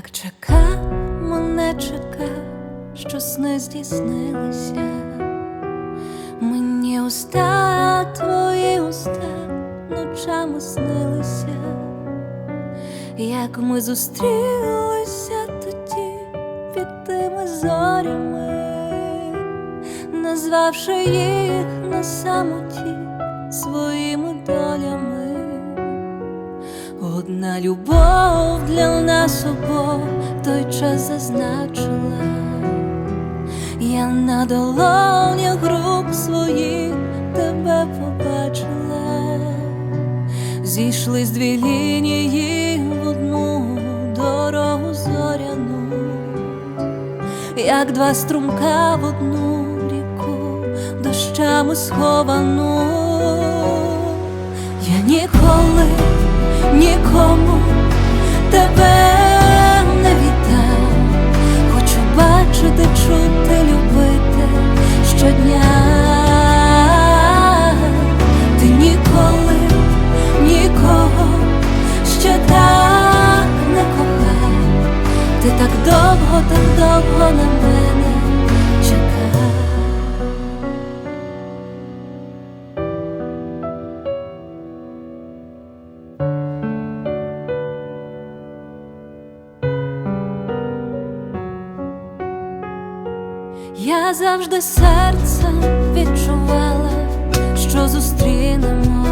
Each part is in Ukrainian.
Так чекав, мене чекав, що сни здійснилися. Мені уста твої уста ночами снилися, як ми зустрілися тоді під тими зорями, назвавши їх на самоті своїми долями. Одна любов для нас обох той час зазначила. Я на долонях рук своїх тебе побачила, зійшлись дві лінії в одну дорогу зоряну, як два струмка в одну ріку, дощами сховану. Я ніколи нікому тебе не віддам. Хочу бачити, чути, любити щодня. Ти ніколи нікого ще так не кохав. Ти так довго, так довго на мене Я завжди серцем відчувала, що зустрінемось,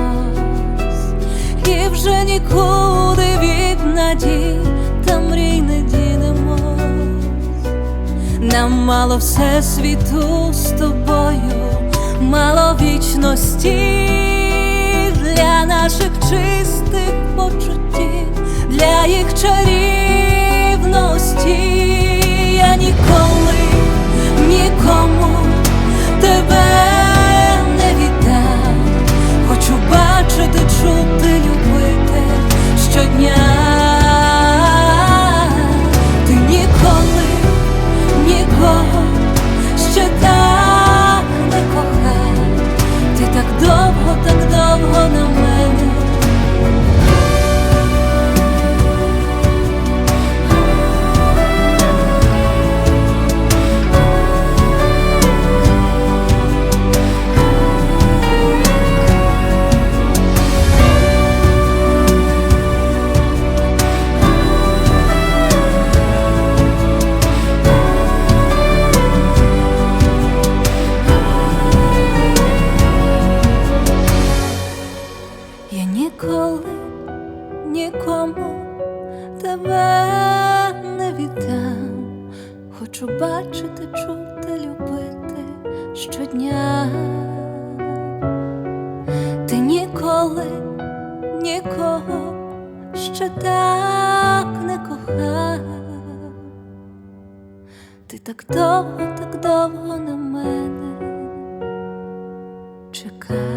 і вже нікуди від надій та мрій не дінемось. Нам мало все світу з тобою, мало вічності для наших чистих почуттів, для їх чарівності. Довго, так довго на мене. Не. Хочу бачити, чути, любити щодня. Ти ніколи нікого ще так не кохав. Ти так довго, так довго на мене чекав.